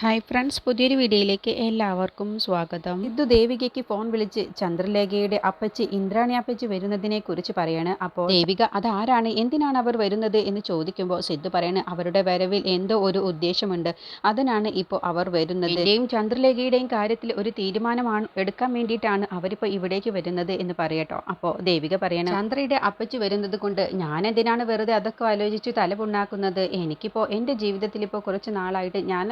Hi friends പുതിയൊരു വീഡിയോയിലേക്ക് എല്ലാവർക്കും സ്വാഗതം. സിദ്ധു ദേവികയ്ക്ക് ഫോൺ വിളിച്ച് ചന്ദ്രലേഖയുടെ അപ്പച്ചി ഇന്ദ്രാണി അപ്പച്ചി വരുന്നതിനെ കുറിച്ച് പറയാണ്. അപ്പോൾ ദേവിക അതാരാണ്? എന്തിനാണ് അവർ വരുന്നത് എന്ന് ചോദിക്കുമ്പോൾ സിദ്ധു പറയാണ് അവരുടെ വരവിൽ എന്തോ ഒരു ഉദ്ദേശമുണ്ട്. അതിനാണ് ഇപ്പോൾ അവർ വരുന്നത്. എന്റെയും ചന്ദ്രലേഖയുടെയും കാര്യത്തിൽ ഒരു തീരുമാനമാണ് എടുക്കാൻ വേണ്ടിയിട്ടാണ് അവരിപ്പോൾ ഇവിടേക്ക് വരുന്നത് എന്ന് പറയട്ടോ. അപ്പോൾ ദേവിക പറയണം ചന്ദ്രയുടെ അപ്പച്ചി വരുന്നത് കൊണ്ട് ഞാൻ എന്തിനാണ് വെറുതെ അതൊക്കെ ആലോചിച്ച് തലപുണ്ണാക്കുന്നത് എനിക്കിപ്പോൾ എന്റെ ജീവിതത്തിൽ ഇപ്പോൾ കുറച്ച് നാളായിട്ട് ഞാൻ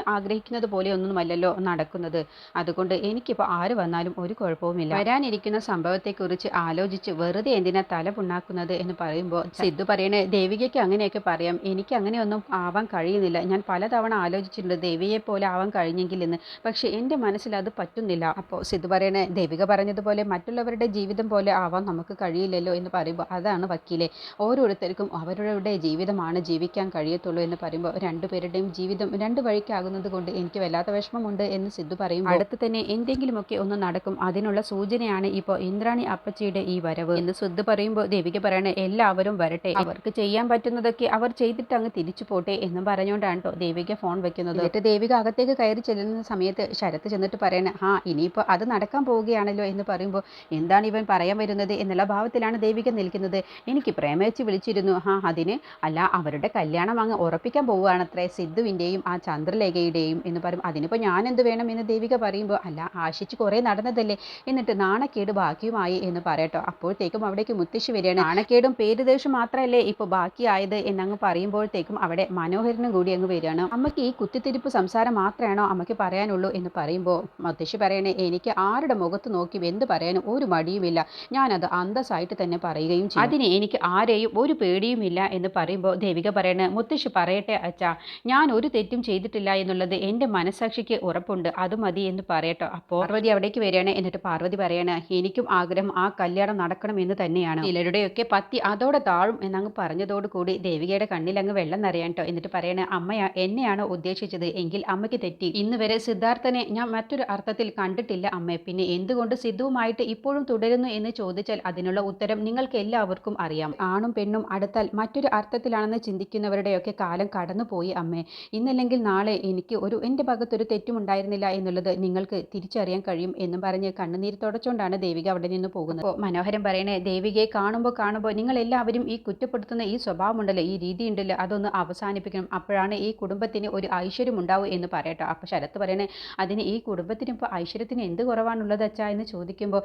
ആഗ്രഹിക്കുന്നത് പോലെ ഒന്നുമല്ലല്ലോ നടക്കുന്നത്. അതുകൊണ്ട് എനിക്കിപ്പോൾ ആര് വന്നാലും ഒരു കുഴപ്പവുമില്ല. വരാനിരിക്കുന്ന സംഭവത്തെക്കുറിച്ച് ആലോചിച്ച് വെറുതെ എന്തിനാ തല പുണ്ണാക്കുന്നത് എന്ന് പറയുമ്പോൾ സിദ്ധു പറയണേ ദേവികയ്ക്ക് അങ്ങനെയൊക്കെ പറയാം. എനിക്ക് അങ്ങനെയൊന്നും ആവാൻ കഴിയുന്നില്ല. ഞാൻ പലതവണ ആലോചിച്ചിട്ടുണ്ട് ദേവിയെ പോലെ ആവാൻ കഴിഞ്ഞെങ്കിൽ എന്ന് പക്ഷേ എന്റെ മനസ്സിൽ അത് പറ്റുന്നില്ല. അപ്പോൾ സിദ്ധു പറയണേ ദേവിക പറഞ്ഞതുപോലെ മറ്റുള്ളവരുടെ ജീവിതം പോലെ ആവാൻ നമുക്ക് കഴിയില്ലല്ലോ എന്ന് പറയുമ്പോൾ അതാണ് വക്കീലെ. ഓരോരുത്തർക്കും അവരുടെ ജീവിതമാണ് ജീവിക്കാൻ കഴിയത്തുള്ളൂ എന്ന് പറയുമ്പോൾ രണ്ടുപേരുടെയും ജീവിതം രണ്ട് വഴിക്കാകുന്നത് കൊണ്ട് എനിക്ക് വല്ലാത്ത വിഷമമുണ്ട് എന്ന് സിദ്ധു പറയും അടുത്ത് തന്നെ എന്തെങ്കിലുമൊക്കെ ഒന്ന് നടക്കും. അതിനുള്ള സൂചനയാണ് ഇപ്പോൾ ഇന്ദ്രാണി അപ്പച്ചിയുടെ ഈ വരവ്. എന്ന് സിദ്ധു പറയുമ്പോൾ ദേവിക പറയണേ എല്ലാവരും വരട്ടെ. അവർക്ക് ചെയ്യാൻ പറ്റുന്നതൊക്കെ അവർ ചെയ്തിട്ട് അങ്ങ് തിരിച്ചു പോട്ടെ എന്നും പറഞ്ഞുകൊണ്ടാണ് കേട്ടോ ദേവിക ഫോൺ വെക്കുന്നത്. എന്നിട്ട് ദേവിക അകത്തേക്ക് കയറി ചെല്ലുന്ന സമയത്ത് ശരത്ത് ചെന്നിട്ട് പറയണേ ആ ഇനിയിപ്പോൾ അത് നടക്കാൻ പോവുകയാണല്ലോ എന്ന് പറയുമ്പോൾ എന്താണ് ഇവൻ പറയാൻ വരുന്നത്? എന്നുള്ള ഭാവത്തിലാണ് ദേവിക നിൽക്കുന്നത്. എനിക്ക് പ്രേമേച്ച് വിളിച്ചിരുന്നു. ആ അതിന് അല്ല അവരുടെ കല്യാണം അങ്ങ് ഉറപ്പിക്കാൻ പോവുകയാണത്രേ സിദ്ധുവിന്റെയും ആ ചന്ദ്രലേഖയുടെയും എന്ന് പറയും. അതിനിപ്പോൾ ഞാൻ എന്ത് വേണം എന്ന് ദേവിക പറയുമ്പോൾ അല്ല ആശിച്ച് കുറേ നടന്നതല്ലേ. എന്നിട്ട് നാണക്കേട് ബാക്കിയുമായി എന്ന് പറയട്ടോ. അപ്പോഴത്തേക്കും അവിടേക്ക് മുത്തശ്ശി വരികയാണ്. നാണക്കേടും പേരുദേശം മാത്രമല്ലേ ഇപ്പോൾ ബാക്കിയായത് എന്നങ്ങ് പറയുമ്പോഴത്തേക്കും അവിടെ മനോഹരനും കൂടി അങ്ങ് വരികയാണ്. അമ്മയ്ക്ക് ഈ കുത്തിത്തിരിപ്പ് സംസാരം മാത്രമാണോ അമ്മയ്ക്ക് പറയാനുള്ളൂ എന്ന് പറയുമ്പോൾ മുത്തശ്ശി പറയണേ എനിക്ക് ആരുടെ മുഖത്ത് നോക്കി എന്ത് പറയാനും ഒരു മടിയുമില്ല. ഞാനത് അന്തസ്സായിട്ട് തന്നെ പറയുകയും ചെയ്യും. അതിന് എനിക്ക് ആരെയും ഒരു പേടിയുമില്ല എന്ന് പറയുമ്പോൾ ദേവിക പറയണേ മുത്തശ്ശി പറയട്ടെ അച്ഛാ. ഞാൻ ഒരു തെറ്റും ചെയ്തിട്ടില്ല എന്നുള്ളത് എന്റെ മനസാക്ഷിക്ക് ഉറപ്പുണ്ട്. അത് മതി എന്ന് പറയട്ടോ. അപ്പോൾ പാർവതി അവിടേക്ക് വരികയാണ്. എന്നിട്ട് പാർവതി പറയാണ് എനിക്കും ആഗ്രഹം ആ കല്യാണം നടക്കണം എന്ന് തന്നെയാണ്. ചിലരുടെയൊക്കെ പത്തി അതോടെ താഴും എന്നങ്ങ് പറഞ്ഞതോടുകൂടി ദേവികയുടെ കണ്ണിൽ അങ്ങ് വെള്ളം നിറയാൻ എന്നിട്ട് പറയണ അമ്മയാ എന്നെയാണ് ഉദ്ദേശിച്ചത്? എങ്കിൽ അമ്മയ്ക്ക് തെറ്റി. ഇന്ന് വരെ സിദ്ധാർത്ഥനെ ഞാൻ മറ്റൊരു അർത്ഥത്തിൽ കണ്ടിട്ടില്ല അമ്മ. പിന്നെ എന്തുകൊണ്ട് സിദ്ധുവുമായിട്ട് ഇപ്പോഴും തുടരുന്നു എന്ന് ചോദിച്ചാൽ അതിനുള്ള ഉത്തരം നിങ്ങൾക്ക് എല്ലാവർക്കും അറിയാം. ആണും പെണ്ണും അടുത്താൽ മറ്റൊരു അർത്ഥത്തിലാണെന്ന് ചിന്തിക്കുന്നവരുടെയൊക്കെ കാലം കടന്നുപോയി അമ്മേ. ഇന്നല്ലെങ്കിൽ നാളെ എനിക്ക് ഒരു എന്റെ ഭാഗത്തൊരു തെറ്റും ഉണ്ടായിരുന്നില്ല എന്നുള്ളത് നിങ്ങൾക്ക് തിരിച്ചറിയാൻ കഴിയും എന്നും പറഞ്ഞ് കണ്ണുനീര് തുടച്ചുകൊണ്ടാണ് ദേവിക അവിടെ നിന്ന് പോകുന്നത്. അപ്പോൾ മനോഹരം പറയണേ ദേവികയെ കാണുമ്പോൾ കാണുമ്പോൾ നിങ്ങൾ എല്ലാവരും ഈ കുറ്റപ്പെടുത്തുന്ന ഈ സ്വഭാവമുണ്ടല്ലോ ഈ രീതി ഉണ്ടല്ലോ അതൊന്ന് അവസാനിപ്പിക്കണം. അപ്പോഴാണ് ഈ കുടുംബത്തിന് ഒരു ഐശ്വര്യം ഉണ്ടാവും എന്ന് പറയട്ടോ. അപ്പോൾ ശരത്ത് പറയണേ അതിന് ഈ കുടുംബത്തിന് ഇപ്പോൾ ഐശ്വര്യത്തിന് എന്ത് കുറവാണുള്ളത് അച്ഛാ എന്ന് ചോദിക്കുമ്പോൾ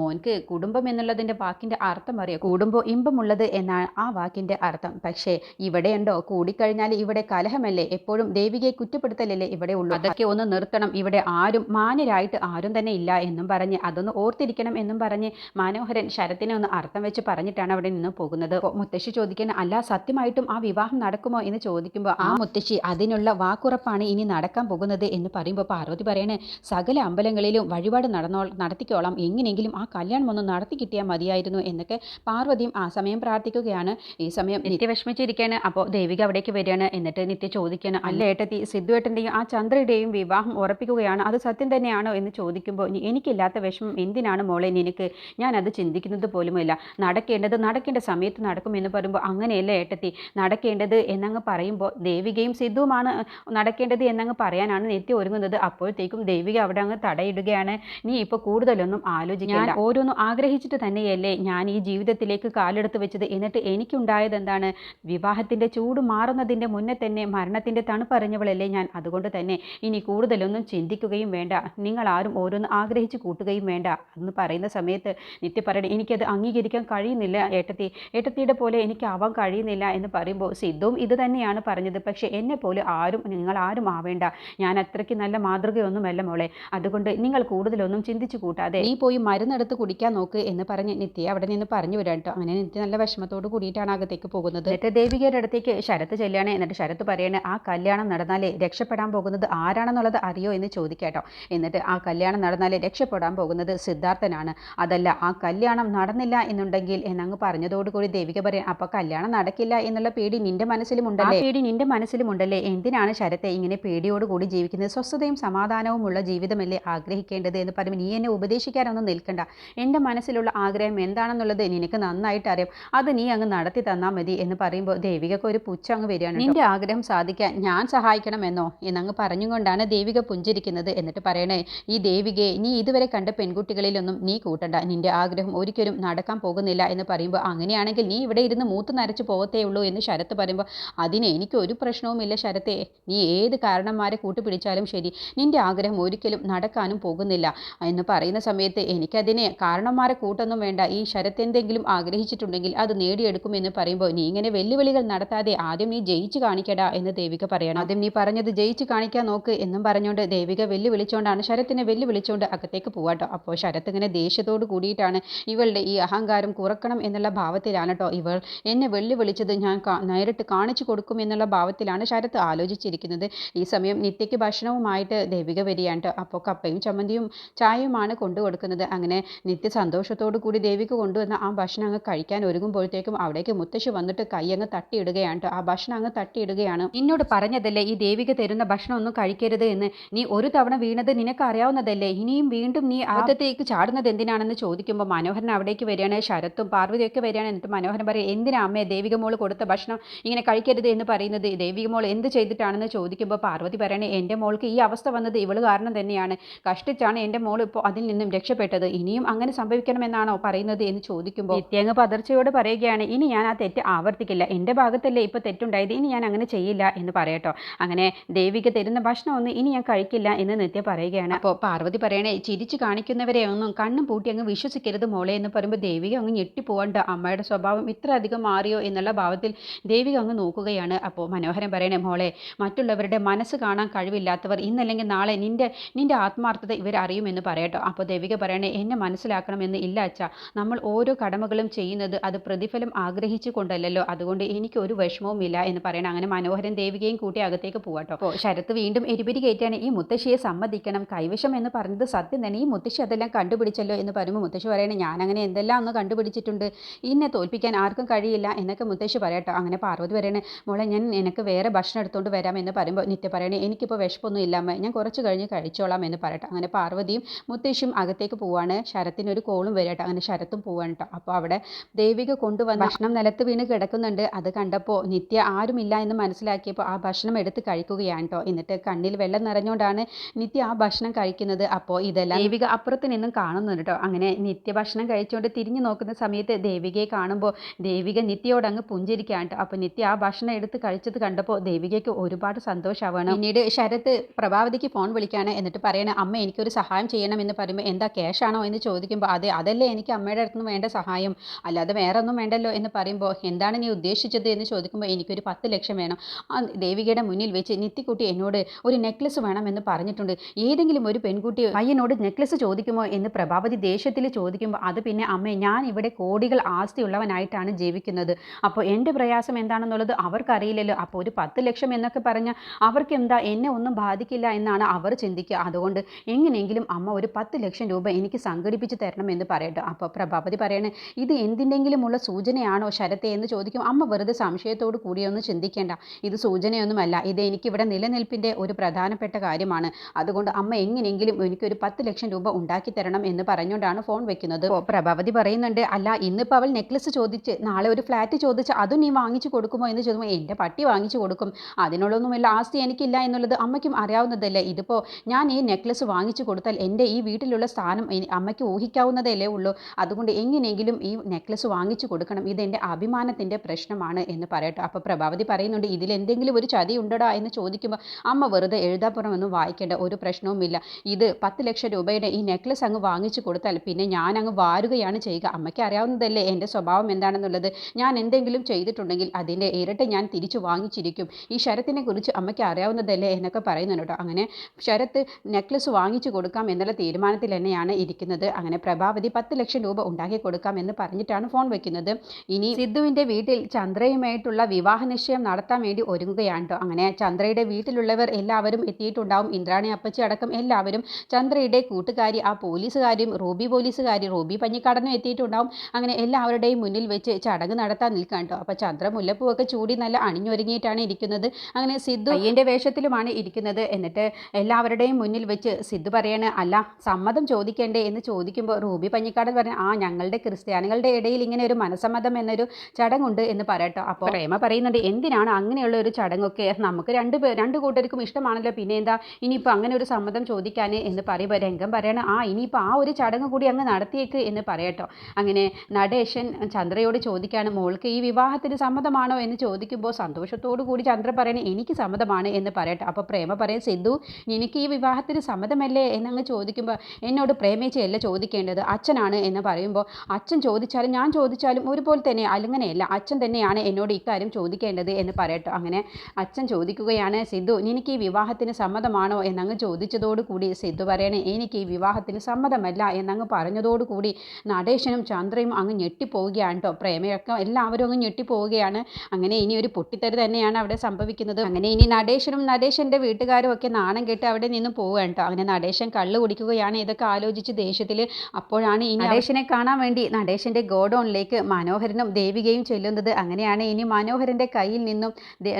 മോൻക്ക് കുടുംബം എന്നുള്ളതിന്റെ വാക്കിന്റെ അർത്ഥം അറിയാം? കുടുംബം ഇമ്പമുള്ളത് എന്നാണ് ആ വാക്കിന്റെ അർത്ഥം. പക്ഷേ ഇവിടെയുണ്ടോ കൂടിക്കഴിഞ്ഞാൽ ഇവിടെ കലഹമല്ലേ? എപ്പോഴും ദേവികയെ കുറ്റപ്പെടുത്തലല്ലേ ഇവിടെ? ഉള്ളൂ. അതൊക്കെ ഒന്ന് നിർത്തണം. ഇവിടെ ആരും മാന്യരായിട്ട് ആരും തന്നെ ഇല്ല എന്നും പറഞ്ഞ് അതൊന്ന് ഓർത്തിരിക്കണം എന്നും പറഞ്ഞ് മനോഹരൻ ശരത്തിനെ ഒന്ന് അർത്ഥം വെച്ച് പറഞ്ഞിട്ടാണ് അവിടെ നിന്ന് പോകുന്നത്. മുത്തശ്ശി ചോദിക്കുന്നത് അല്ല സത്യമായിട്ടും ആ വിവാഹം നടക്കുമോ? എന്ന് ചോദിക്കുമ്പോൾ ആ മുത്തശ്ശി അതിനുള്ള വാക്കുറപ്പാണ് ഇനി നടക്കാൻ പോകുന്നത് എന്ന് പറയുമ്പോൾ പാർവതി പറയണേ സകല അമ്പലങ്ങളിലും വഴിപാട് നടന്നോ നടത്തിക്കോളാം. എങ്ങനെയെങ്കിലും ആ കല്യാണം ഒന്ന് നടത്തി കിട്ടിയാൽ മതിയായിരുന്നു എന്നൊക്കെ പാർവതിയും ആ സമയം പ്രാർത്ഥിക്കുകയാണ്. ഈ സമയം നിത്യ വിഷമിച്ചിരിക്കുകയാണ് അപ്പോൾ ദേവിക അവിടേക്ക് വരികയാണ്. എന്നിട്ട് നിത്യ ചോദിക്കുകയാണ് അല്ല ഏട്ടത്തി സിദ്ധുവേട്ടന്റെയും ആ ചന്ദ്രയുടെയും വിവാഹം ഉറപ്പിക്കുകയാണ്. അത് സത്യം തന്നെയാണോ എന്ന് ചോദിക്കുമ്പോൾ എനിക്കില്ലാത്ത വിഷമം എന്തിനാണ് മോളെ നിനക്ക്? ഞാൻ അത് ചിന്തിക്കുന്നത് പോലുമില്ല. നടക്കേണ്ടത് നടക്കേണ്ട സമയത്ത് നടക്കും എന്ന് പറയുമ്പോൾ അങ്ങനെയല്ല ഏട്ടത്തി. നടക്കേണ്ടത് എന്നങ്ങ് പറയുമ്പോൾ ദേവികയും സിദ്ധുവുമാണ് നടക്കേണ്ടത് എന്നങ്ങ് പറയാനാണ് നെത്തി ഒരുങ്ങുന്നത്. അപ്പോഴത്തേക്കും ദേവിക അവിടെ അങ്ങ് തടയിടുകയാണ്. നീ ഇപ്പോൾ കൂടുതലൊന്നും ആലോചിക്കാൻ ഓരോന്നും ആഗ്രഹിച്ചിട്ട് തന്നെയല്ലേ ഞാൻ ഈ ജീവിതത്തിലേക്ക് കാലെടുത്ത് വെച്ചത്. എന്നിട്ട് എനിക്കുണ്ടായത് എന്താണ് വിവാഹത്തിന്റെ ചൂട് മാറുന്നതിന്റെ മുന്നേ തന്നെ മരണത്തിന്റെ തണുപ്പറിഞ്ഞവളല്ലേ ഞാൻ. അതുകൊണ്ട് തന്നെ ഇനി കൂടുതലൊന്നും ചിന്തിക്കുകയും വേണ്ട. നിങ്ങൾ ആരും ഓരോന്ന് ആഗ്രഹിച്ച് കൂട്ടുകയും വേണ്ട. എന്ന് പറയുന്ന സമയത്ത് നിത്യ പറയണേ എനിക്കത് അംഗീകരിക്കാൻ കഴിയുന്നില്ല ഏട്ടത്തി. ഏട്ടത്തിയുടെ പോലെ എനിക്ക് ആവാൻ കഴിയുന്നില്ല എന്ന് പറയുമ്പോൾ സിദ്ധുവും ഇത് തന്നെയാണ് പറഞ്ഞത്. പക്ഷേ എന്നെ പോലെ ആരും നിങ്ങൾ ആരും ആവേണ്ട. ഞാൻ അത്രയ്ക്ക് നല്ല മാതൃകയൊന്നുമല്ല മോളെ. അതുകൊണ്ട് നിങ്ങൾ കൂടുതലൊന്നും ചിന്തിച്ചു കൂട്ടാതെ നീ പോയി മരുന്നെടുത്ത് കുടിക്കാൻ നോക്ക് എന്ന് പറഞ്ഞ് നിത്യ അവിടെ നിന്ന് പറഞ്ഞു വരാം കേട്ടോ അങ്ങനെ നിത്യ നല്ല വിഷമത്തോട് കൂടിയിട്ടാണ് അകത്തേക്ക് പോകുന്നത്. എന്നിട്ട് ദേവികയുടെ അടുത്തേക്ക് ശരത്ത് ചെല്ലുകയാണ് എന്നിട്ട് ശരത്ത് പറയണേ ആ കല്യാണം നടന്നാലേ രക്ഷപ്പെടാൻ പോകുന്നത് ആരാണെന്നുള്ളത് അറിയോ എന്ന് ചോദിക്കാട്ടോ. എന്നിട്ട് ആ കല്യാണം നടന്നാലേ രക്ഷപ്പെടാൻ പോകുന്നത് സിദ്ധാർത്ഥനാണ്. അതല്ല ആ കല്യാണം നടന്നില്ല എന്നുണ്ടെങ്കിൽ എന്നങ്ങ് പറഞ്ഞതോടുകൂടി ദേവിക പറയാം അപ്പൊ കല്യാണം നടക്കില്ല എന്നുള്ള പേടി നിന്റെ മനസ്സിലും ഉണ്ടല്ലേ? പേടി നിന്റെ മനസ്സിലും ഉണ്ടല്ലേ? എന്തിനാണ് ശരത്തെ ഇങ്ങനെ പേടിയോടുകൂടി ജീവിക്കുന്നത്? സ്വസ്ഥതയും സമാധാനവുമുള്ള ജീവിതമല്ലേ ആഗ്രഹിക്കേണ്ടത് എന്ന് പറയുമ്പോൾ നീ എന്നെ ഉപദേശിക്കാനൊന്നും നിൽക്കണ്ട. എന്റെ മനസ്സിലുള്ള ആഗ്രഹം എന്താണെന്നുള്ളത് നിനക്ക് നന്നായിട്ട് അറിയാം. അത് നീ അങ്ങ് നടത്തി തന്നാൽ മതി എന്ന് പറയുമ്പോൾ ദേവികക്ക് ഒരു പുച്ഛം അങ്ങ് വരികയാണ് നിന്റെ ആഗ്രഹം സാധിക്കാൻ ഞാൻ സഹായിക്കണമെന്നോ എന്നങ്ങ് പറഞ്ഞുകൊണ്ടാണ് ദേവിക പുഞ്ചിരിക്കുന്നത്. എന്നിട്ട് പറയണേ ഈ ദേവികയെ നീ ഇതുവരെ കണ്ട പെൺകുട്ടികളിലൊന്നും നീ കൂട്ടണ്ട. നിന്റെ ആഗ്രഹം ഒരിക്കലും നടക്കാൻ പോകുന്നില്ല എന്ന് പറയുമ്പോൾ അങ്ങനെയാണെങ്കിൽ നീ ഇവിടെ ഇരുന്ന് മൂത്ത് നരച്ച് പോകത്തേ ഉള്ളൂ എന്ന് ശരത്ത് പറയുമ്പോൾ അതിന് എനിക്ക് ഒരു പ്രശ്നവുമില്ല ശരത്തെ. നീ ഏത് കാരണന്മാരെ കൂട്ടുപിടിച്ചാലും ശരി. നിന്റെ ആഗ്രഹം ഒരിക്കലും നടക്കാനും പോകുന്നില്ല എന്ന് പറയുന്ന സമയത്ത് എനിക്കതിനെ കാരണന്മാരെ കൂട്ടൊന്നും വേണ്ട. ഈ ശരത്ത് എന്തെങ്കിലും ആഗ്രഹിച്ചിട്ടുണ്ടെങ്കിൽ അത് നേടിയെടുക്കുമെന്ന് പറയുമ്പോൾ നീ ഇങ്ങനെ വെല്ലുവിളികൾ നടത്താതെ ആദ്യം നീ ജയിച്ചു കാണിക്കടാ എന്ന് ദേവിക പറയണം. ആദ്യം നീ പറഞ്ഞത് ജയിച്ചു കാണിക്കാൻ നോക്ക് എന്നും പറഞ്ഞുകൊണ്ട് ദേവിക വെല്ലുവിളിച്ചുകൊണ്ടാണ് ശരത്തിനെ വെല്ലുവിളിച്ചുകൊണ്ട് അകത്തേക്ക് പോവാട്ടോ. അപ്പോൾ ശരത്ത് ഇങ്ങനെ ദേഷ്യത്തോട് കൂടിയിട്ടാണ് ഇവളുടെ ഈ അഹങ്കാരം കുറക്കണം എന്നുള്ള ഭാവത്തിലാണ് കേട്ടോ ഇവൾ എന്നെ വെല്ലുവിളിച്ചത്. ഞാൻ നേരിട്ട് കാണിച്ചു കൊടുക്കും എന്നുള്ള ഭാവത്തിലാണ് ശരത്ത് ആലോചിച്ചിരിക്കുന്നത്. ഈ സമയം നിത്യയ്ക്ക് ഭക്ഷണവുമായിട്ട് ദേവിക വരികയാണ് കേട്ടോ അപ്പോൾ കപ്പയും ചമ്മന്തിയും ചായയുമാണ് കൊണ്ടു കൊടുക്കുന്നത്. അങ്ങനെ നിത്യ സന്തോഷത്തോടു കൂടി ദേവിക കൊണ്ടുവന്ന ആ ഭക്ഷണം അങ്ങ് കഴിക്കാൻ ഒരുങ്ങുമ്പോഴത്തേക്കും അവിടേക്ക് മുത്തശ്ശി വന്നിട്ട് കൈ അങ്ങ് തട്ടിയിടുകയാണ് കേട്ടോ ആ ഭക്ഷണം അങ്ങ് തട്ടിയിടുകയാണ്. എന്നോട് പറഞ്ഞതല്ലേ ഈ ദേവിക തരുന്ന ഭക്ഷണം ഒന്നും കഴിക്കരുത് എന്ന്. നീ ഒരു തവണ വീണത് നിനക്ക് അറിയാവുന്നതല്ലേ ഇനിയും വീണ്ടും നീ ആദ്യത്തേക്ക് ചാടുന്നത് എന്തിനാണെന്ന് ചോദിക്കുമ്പോൾ മനോഹരൻ അവിടേക്ക് വരികയാണ് ശരത്തും പാർവതിയൊക്കെ വരികയാണ്. എന്നിട്ട് മനോഹരൻ പറയും എന്തിനാ അമ്മേ ദേവിക മോൾ കൊടുത്ത ഭക്ഷണം ഇങ്ങനെ കഴിക്കരുത് എന്ന് പറയുന്നത്? ദേവിക മോൾ എന്ത് ചെയ്തിട്ടാണെന്ന് ചോദിക്കുമ്പോൾ പാർവതി പറയണേ എന്റെ മോൾക്ക് ഈ അവസ്ഥ വന്നത് ഇവൾ കാരണം തന്നെയാണ്. കഷ്ടിച്ചാണ് എന്റെ മോൾ ഇപ്പോൾ അതിൽ നിന്നും രക്ഷപ്പെട്ടത്. ഇനിയും അങ്ങനെ സംഭവിക്കണമെന്നാണോ പറയുന്നത്? എന്ന് ചോദിക്കുമ്പോൾ നിത്യങ്ങ് പതർച്ചയോട് പറയുകയാണ് ഇനി ഞാൻ ആ തെറ്റ് ആവർത്തിക്കില്ല. എന്റെ ഭാഗത്തല്ലേ ഇപ്പോൾ തെറ്റുണ്ടായത്. ഇനി ഞാൻ അങ്ങനെ ചെയ്യില്ല എന്ന് പറയട്ടോ. അങ്ങനെ ദേവിക തരുന്ന ഭക്ഷണമൊന്നും ഇനി ഞാൻ കഴിക്കില്ല എന്ന് നിത്യ പറയുകയാണ്. അപ്പോൾ പാർവതി പറയണേ ചിരിച്ചു കാണിക്കുന്നവരെ ഒന്നും കണ്ണും പൂട്ടി അങ്ങ് വിശ്വസിക്കരുത് മോളെ എന്ന് പറയുമ്പോൾ ദേവിക അങ്ങ് ഞെട്ടിപ്പോകണ്ട അമ്മയുടെ സ്വഭാവം ഇത്ര അധികം മാറിയോ എന്നുള്ള ഭാവത്തിൽ ദേവിക അങ്ങ് നോക്കുകയാണ്. അപ്പോൾ മനോഹരൻ പറയണേ മോളെ മറ്റുള്ളവരുടെ മനസ്സ് കാണാൻ കഴിവില്ലാത്തവർ ഇന്നല്ലെങ്കിൽ നാളെ നിന്റെ നിന്റെ ആത്മാർത്ഥത ഇവർ അറിയുമെന്ന് പറയട്ടോ. അപ്പോൾ ദേവിക പറയണേ എന്നെ മനസ്സിലാക്കണമെന്ന് ഇല്ല അച്ഛാ. നമ്മൾ ഓരോ കടമകളും ചെയ്യുന്നത് അത് പ്രതിഫലം ആഗ്രഹിച്ചു കൊണ്ടല്ലല്ലോ അതുകൊണ്ട് എനിക്ക് ഒരു വിഷമവും ഇല്ല എന്ന് പറയണം. അങ്ങനെ മനോഹരൻ ദേവികയും കൂട്ടി അകത്തേക്ക് പോവാട്ടോ. അപ്പോൾ ശരത്ത് വീണ്ടും എരിപിരി കയറ്റാണ് ഈ മുത്തശ്ശിയെ സമ്മതിക്കണം. കൈവശം എന്ന് പറഞ്ഞത് സത്യം തന്നെ. ഈ മുത്തശ്ശി അതെല്ലാം കണ്ടുപിടിച്ചല്ലോ എന്ന് പറയുമ്പോൾ മുത്തശ്ശി പറയണേ ഞാനങ്ങനെ എന്തെല്ലാം ഒന്ന് കണ്ടുപിടിച്ചിട്ടുണ്ട്. ഇന്നെ തോൽപ്പിക്കാൻ ആർക്കും കഴിയില്ല എന്നൊക്കെ മുത്തശ്ശി പറയട്ടോ അങ്ങനെ പാർവതി പറയണേ മോളെ ഞാൻ എനിക്ക് വേറെ ഭക്ഷണം എടുത്തുകൊണ്ട് വരാം എന്ന് പറയുമ്പോൾ നിത്യ പറയണേ എനിക്കിപ്പോൾ വിശപ്പൊന്നും ഇല്ലാമ ഞാൻ കുറച്ച് കഴിഞ്ഞ് കഴിച്ചോളാം എന്ന് പറയട്ടെ. അങ്ങനെ പാർവതിയും മുത്തശ്ശിയും അകത്തേക്ക് പോവാണ്. ശരത്തിനൊരു കോളും വരട്ടെ അങ്ങനെ ശരത്തും പോവാണ് കേട്ടോ. അപ്പോൾ അവിടെ ദേവിക കൊണ്ടുവന്ന ഭക്ഷണം നിലത്ത് വീണ് കിടക്കുന്നുണ്ട്. അത് കണ്ടപ്പോൾ നിത്യ ആരുമില്ല എന്ന് മനസ്സിലാക്കിയപ്പോൾ ആ ഭക്ഷണം എടുത്ത് കഴിക്കുകയാണ് കേട്ടോ കണ്ണിൽ വെള്ളം നിറഞ്ഞുകൊണ്ടാണ് നിത്യ ആ ഭക്ഷണം കഴിക്കുന്നത്. അപ്പോൾ ഇതെല്ലാം ദേവിക അപ്പുറത്ത് നിന്നും കാണുന്നുണ്ട് കേട്ടോ അങ്ങനെ നിത്യ ഭക്ഷണം കഴിച്ചുകൊണ്ട് തിരിഞ്ഞു നോക്കുന്ന സമയത്ത് ദേവികയെ കാണുമ്പോൾ ദേവിക നിത്യയോട് അങ്ങ് പുഞ്ചിരിക്കുകയാണ് കേട്ടോ അപ്പോൾ നിത്യ ആ ഭക്ഷണം എടുത്ത് കഴിച്ചത് കണ്ടപ്പോൾ ദേവികയ്ക്ക് ഒരുപാട് സന്തോഷമാണ്. പിന്നീട് ശരത്ത് പ്രഭാവതിക്ക് ഫോൺ വിളിക്കുകയാണ് എന്നിട്ട് പറയണ അമ്മ എനിക്കൊരു സഹായം ചെയ്യണം എന്ന് പറയുമ്പോൾ എന്താ ക്യാഷ് ആണോ? എന്ന് ചോദിക്കുമ്പോൾ അതെ അതല്ലേ എനിക്ക് അമ്മയുടെ അടുത്തുനിന്ന് വേണ്ട സഹായം. അല്ലാതെ വേറെ ഒന്നും വേണ്ടല്ലോ എന്ന് പറയുമ്പോൾ എന്താണ് നീ ഉദ്ദേശിച്ചത്? എന്ന് ചോദിക്കുമ്പോൾ എനിക്കൊരു പത്ത് ലക്ഷം വേണം. ആ ദേവികയുടെ മുന്നിൽ വെച്ച് നിത്യക്കുട്ടി എന്നോട് ഒരു നെക്ലസ് വേണമെന്ന് പറഞ്ഞിട്ടുണ്ട്. ഏതെങ്കിലും ഒരു പെൺകുട്ടി പയ്യനോട് നെക്ലസ് ചോദിക്കുമോ എന്ന് പ്രഭാവതി ദേഷ്യത്തിൽ ചോദിക്കുമ്പോൾ അത് പിന്നെ അമ്മേ ഞാൻ ഇവിടെ കോടികൾ ആസ്തിയുള്ളവനായിട്ടാണ് ജീവിക്കുന്നത്. അപ്പോൾ എന്റെ പ്രയാസം എന്താണെന്നുള്ളത് അവർക്കറിയില്ലല്ലോ. അപ്പോൾ ഒരു പത്ത് ലക്ഷം എന്നൊക്കെ പറഞ്ഞാൽ അവർക്ക് എന്താ എന്നെ ഒന്നും ബാധിക്കില്ല എന്നാണ് അവർ ചിന്തിക്കുക. അതുകൊണ്ട് എങ്ങനെയെങ്കിലും അമ്മ ഒരു പത്ത് ലക്ഷം രൂപ എനിക്ക് സംഘടിപ്പിച്ച് തരണം എന്ന് പറയട്ടെ. അപ്പോൾ പ്രഭാവതി പറയണേ ഇത് എന്തിന്റെങ്കിലുമുള്ള സൂചനയാണോ ശരത്തെ എന്ന് ചോദിക്കും. അമ്മ വെറുതെ സംശയത്തോട് കൂടിയൊന്നും ചിന്തിക്കേണ്ട. ഇത് സൂചനയൊന്നുമല്ല. ഇത് എനിക്കിവിടെ നിലനിൽപ്പിന്റെ ഒരു പ്രധാനപ്പെട്ട കാര്യമാണ്. അതുകൊണ്ട് അമ്മ എങ്ങനെയെങ്കിലും എനിക്കൊരു പത്ത് ലക്ഷം രൂപ ഉണ്ടാക്കി തരണം എന്ന് പറഞ്ഞുകൊണ്ടാണ് ഫോൺ വെക്കുന്നത്. പ്രഭാവതി പറയുന്നുണ്ട് അല്ല ഇന്നിപ്പോൾ അവൾ നെക്ലസ് ചോദിച്ച് നാളെ ഒരു ഫ്ലാറ്റ് ചോദിച്ച് അതും നീ വാങ്ങിച്ചു കൊടുക്കുമോ എന്ന് ചോദിക്കുമ്പോൾ എന്റെ പട്ടി വാങ്ങിച്ചു കൊടുക്കും. അതിനുള്ളൊന്നുമില്ല ആസ്തി എനിക്കില്ല എന്നുള്ളത് അമ്മയ്ക്കും അറിയാവുന്നതല്ലേ? ഇതിപ്പോൾ ഞാൻ ഈ നെക്ലസ് വാങ്ങിച്ചു കൊടുത്താൽ എന്റെ ഈ വീട്ടിലുള്ള സ്ഥാനം അമ്മയ്ക്ക് ഊഹിക്കാവുന്നതല്ലേ ഉള്ളൂ? അതുകൊണ്ട് എങ്ങനെയെങ്കിലും ഈ നെക്ലസ് വാങ്ങിച്ചു കൊടുക്കണം. ഇതെന്റെ അഭിമാനത്തിന്റെ പ്രശ്നമാണ് എന്ന് പറയട്ടെ. അപ്പോൾ പ്രഭാവതി പറയുന്നുണ്ട് ഇതിൽ എന്തെങ്കിലും ഒരു ചതി ഉണ്ടോടാ എന്ന് ചോദിക്കുമ്പോൾ അമ്മ വെറുതെ എഴുതാപ്പുറമൊന്നും വായിക്കേണ്ട ഒരു പ്രശ്നവുമില്ല. ഇത് പത്ത് ലക്ഷം രൂപയുടെ ഈ നെക്ലസ് അങ്ങ് വാങ്ങിച്ചു കൊടുത്താൽ പിന്നെ ഞാൻ അങ്ങ് വാരുകയാണ് ചെയ്യുക. അമ്മയ്ക്ക് അറിയാവുന്നതല്ലേ എന്റെ സ്വഭാവം എന്താണെന്നുള്ളത്. ഞാൻ എന്തെങ്കിലും ചെയ്തിട്ടുണ്ടെങ്കിൽ അതിന്റെ ഇരട്ടി ഞാൻ തിരിച്ചു വാങ്ങിച്ചിരിക്കും. ഈ ശരത്തിനെ കുറിച്ച് അമ്മയ്ക്ക് അറിയാവുന്നതല്ലേ എന്നൊക്കെ പറയുന്നുണ്ട് കേട്ടോ. അങ്ങനെ ശരത്ത് നെക്ലസ് വാങ്ങിച്ചു കൊടുക്കാം എന്നുള്ള തീരുമാനത്തിൽ തന്നെയാണ് ഇരിക്കുന്നത്. അങ്ങനെ പ്രഭാവതി പത്ത് ലക്ഷം രൂപ ഉണ്ടാക്കി കൊടുക്കാം എന്ന് പറഞ്ഞിട്ടാണ് ഫോൺ വെക്കുന്നത്. ഇനി സിദ്ധുവിന്റെ വീട്ടിൽ ചന്ദ്രയുമായിട്ടുള്ള വിവാഹ നിശ്ചയം നടത്താൻ വേണ്ടി ഒരുങ്ങുകയാണ് കേട്ടോ. അങ്ങനെ ചന്ദ്രയുടെ വീട്ടിലുള്ളവർ എല്ലാവരും എത്തിയിട്ടുണ്ടാവും. ഇന്ദ്രാണി അപ്പച്ചി അടക്കം എല്ലാവരും ചന്ദ്രയുടെ കൂട്ടുകാരി ആ പോലീസുകാരും റൂബി പോലീസുകാരി റൂബി പഞ്ഞിക്കാടനും എത്തിയിട്ടുണ്ടാവും. അങ്ങനെ എല്ലാവരുടെയും മുന്നിൽ വെച്ച് ചടങ്ങ് നടത്താൻ നിൽക്കാൻ കേട്ടോ. അപ്പോൾ ചന്ദ്ര മുല്ലപ്പൂവൊക്കെ ചൂടി നല്ല അണിഞ്ഞൊരുങ്ങിയിട്ടാണ് ഇരിക്കുന്നത്. അങ്ങനെ സിദ്ധു അയ്യന്റെ വേഷത്തിലുമാണ് ഇരിക്കുന്നത്. എന്നിട്ട് എല്ലാവരുടെയും മുന്നിൽ വെച്ച് സിദ്ധു പറയാണ് അല്ല സമ്മതം ചോദിക്കണ്ടേ? എന്ന് ചോദിക്കുമ്പോൾ റൂബി പഞ്ഞിക്കാടൻ പറഞ്ഞ ആ ഞങ്ങളുടെ ക്രിസ്ത്യാനികളുടെ ഇടയിൽ ഇങ്ങനെ ഒരു മനസമ്മതം എന്നൊരു ചടങ്ങുണ്ട് എന്ന് പറയട്ടോ. അപ്പോൾ പ്രേമ പറയുന്നുണ്ട് എന്തിനാണ് അങ്ങനെയുള്ള ഒരു ചടങ്ങൊക്കെ? നമുക്ക് രണ്ട് രണ്ട് കൂട്ടർക്കും രണ്ടുപേർക്കും ഇഷ്ടമാണല്ലോ. പിന്നെ എന്താ ഇനിയിപ്പോൾ അങ്ങനെ ഒരു സമ്മതം ചോദിക്കാൻ എന്ന് പറയുമ്പോൾ രംഗം പറയണം ആ ഇനിയിപ്പോൾ ആ ഒരു ചടങ്ങ് കൂടി അങ്ങ് നടത്തിയേക്ക് എന്ന് പറയട്ടോ. അങ്ങനെ നടേശൻ ചന്ദ്രയോട് ചോദിക്കുകയാണ് മോൾക്ക് ഈ വിവാഹത്തിന് സമ്മതമാണോ എന്ന് ചോദിക്കുമ്പോൾ സന്തോഷത്തോടു കൂടി ചന്ദ്ര പറയണേ എനിക്ക് സമ്മതമാണ് എന്ന് പറയട്ടെ. അപ്പോൾ പ്രേമ പറയും സിദ്ധു നിനക്ക് ഈ വിവാഹത്തിന് സമ്മതമല്ലേ എന്നങ്ങ് ചോദിക്കുമ്പോൾ എന്നോട് പ്രേമേച്ചയല്ല ചോദിക്കേണ്ടത്? അച്ഛനാണ് എന്ന് പറയുമ്പോൾ അച്ഛൻ ചോദിച്ചാലും ഞാൻ ചോദിച്ചാലും ഒരുപോലെ തന്നെ അല്ലങ്ങനെയല്ല അച്ഛൻ തന്നെയാണ് എന്നോട് ഇക്കാര്യം ചോദിക്കേണ്ടത് എന്ന് പറയട്ടോ. അങ്ങനെ അച്ഛൻ ചോദിക്കുകയാണ് സിദ്ധു നിനക്ക് ഈ വിവാഹത്തിന് സമ്മതമാണോ എന്നങ്ങ് ചോദിച്ചതോടുകൂടി സിദ്ധു പറയണേ എനിക്ക് ഈ വിവാഹത്തിന് സമ്മതമല്ല എന്നങ്ങ് പറഞ്ഞതോടുകൂടി നടേശനും ചന്ദ്രയും അങ്ങ് ഞെട്ടിപ്പോവുകയാണ് കേട്ടോ പ്രേമയൊക്കെ എല്ലാവരും അങ്ങ് ഞെട്ടിപ്പോവുകയാണ്. അങ്ങനെ ഇനി ഒരു പൊട്ടിത്തെറി തന്നെയാണ് അവിടെ സംഭവിക്കുന്നത്. അങ്ങനെ ഇനി നടേശനും നടേശന്റെ വീട്ടുകാരും ഒക്കെ നാണം കെട്ട് അവിടെ നിന്ന് പോവുകയാണ് കേട്ടോ അങ്ങനെ നടേശൻ കള്ളു കുടിക്കുകയാണ്. ഇതൊക്കെ ആലോചിച്ച് ദേഷ്യത്തിൽ അപ്പോഴാണ് ഇനി നടേശനെ കാണാൻ വേണ്ടി നടേശന്റെ ഗോഡൗണിലേക്ക് മനോഹരനും ദേവികയും ചെല്ലുന്നത്. അങ്ങനെയാണ് ഇനി മനോഹരന്റെ കയ്യിൽ നിന്നും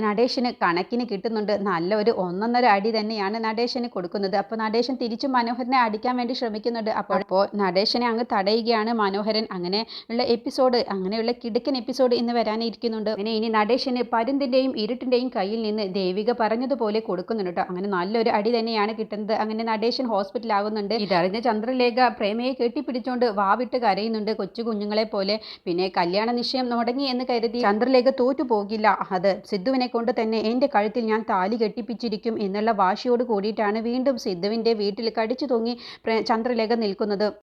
നടേശന് കണക്കിന് കിട്ടുന്നുണ്ട്. നല്ല ഒരു ഒന്നൊന്നര അടി തന്നെയാണ് നടേശന് കൊടുക്കുന്നത്. അപ്പോൾ നടേശൻ തിരിച്ചു മനോഹരനെ അടിക്കാൻ വേണ്ടി ശ്രമിക്കുന്നുണ്ട്. അപ്പോൾ അപ്പോൾ നടേശനെ അങ്ങ് തടയുകയാണ് മനോഹരൻ. അങ്ങനെ ഉള്ള എപ്പിസോഡ് അങ്ങനെയുള്ള കിടക്കൻ എപ്പിസോഡ് ഇന്ന് വരാനിരിക്കുന്നുണ്ട്. അങ്ങനെ ഇനി നടേശന് പരുന്തിന്റെയും ഇരുട്ടിന്റെയും കയ്യിൽ നിന്ന് ദേവിക പറഞ്ഞതുപോലെ കൊടുക്കുന്നുണ്ട് കേട്ടോ. അങ്ങനെ നല്ലൊരു അടി തന്നെയാണ് കിട്ടുന്നത്. അങ്ങനെ നടേശൻ ഹോസ്പിറ്റലാകുന്നുണ്ട് ഇതറിഞ്ഞ ചന്ദ്രലേഖ പ്രേമയെ കെട്ടിപ്പിടിച്ചുകൊണ്ട് വാവിട്ട് കരയുന്നുണ്ട് കൊച്ചു കുഞ്ഞുങ്ങളെ പോലെ. പിന്നെ കല്യാണ നിശ്ചയം മുടങ്ങി എന്ന് കരുതി. ചന്ദ്രലേഖ തോറ്റു പോകില്ല അത് സിദ്ധുവിനെ കൊണ്ട് തന്നെ എന്റെ കഴുത്തിൽ ഞാൻ താലി കെട്ടിപ്പിച്ചിരിക്കും എന്നുള്ള വാശിയോട് കൂടിയിട്ടാണ് വീണ്ടും സിദ്ധുവിന്റെ വീട്ടിൽ കടിച്ചു തൂങ്ങി ചന്ദ്രലേഖ നിൽക്കുന്നത്.